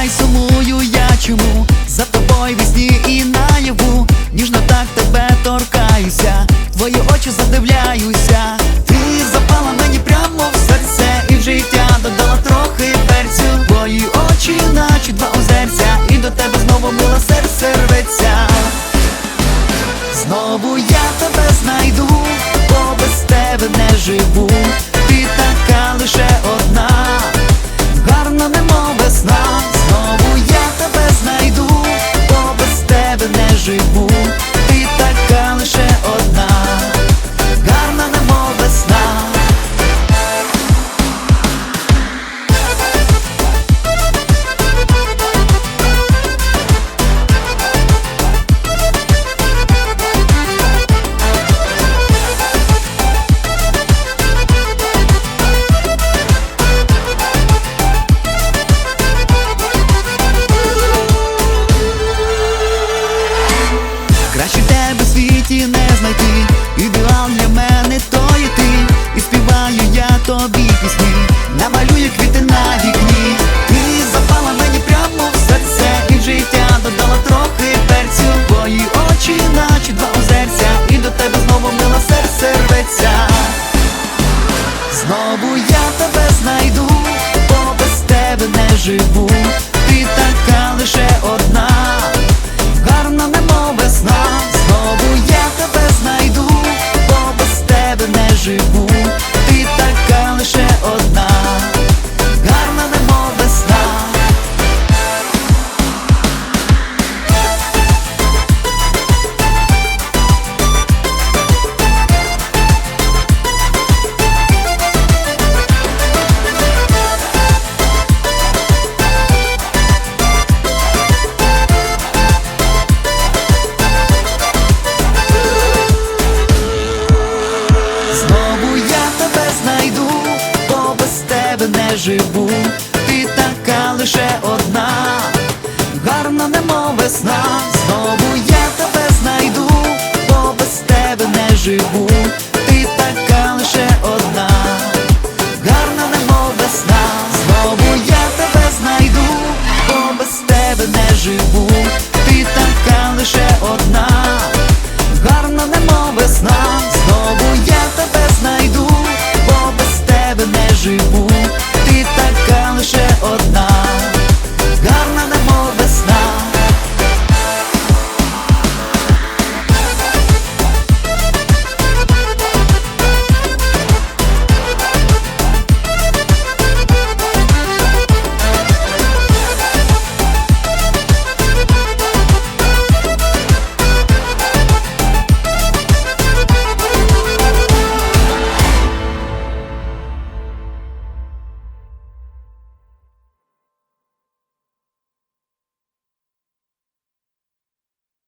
знай, сумую я чому? За тобою вісні і наяву, ніжно так тебе торкаюся, твої очі задивляюся, ти запала мені прямо в серце, і в життя додала трохи перцю. Твої очі, наче два озерця, і до тебе знову мила серце рветься. Знову я тебе знайду, бо без тебе не живу, ти така лише. Тебе знайти Ідеал для мене то є ти. І співаю я тобі пісні. Намалюю квіти на вікні. Ти запала мені прямо в серце. І життя додала трохи перцю. Твої очі, наче два озерця. І до тебе знову мила серце рветься. Знову я тебе знайду, бо без тебе не живу. тебе не живу, ти така лише одна, гарна немов весна, знову я тебе знайду, бо без тебе не живу, ти така лише одна, гарна немов весна, знову я тебе знайду, бо без тебе не живу, ти така лише одна, гарна немов весна, знову я тебе знайду. живу.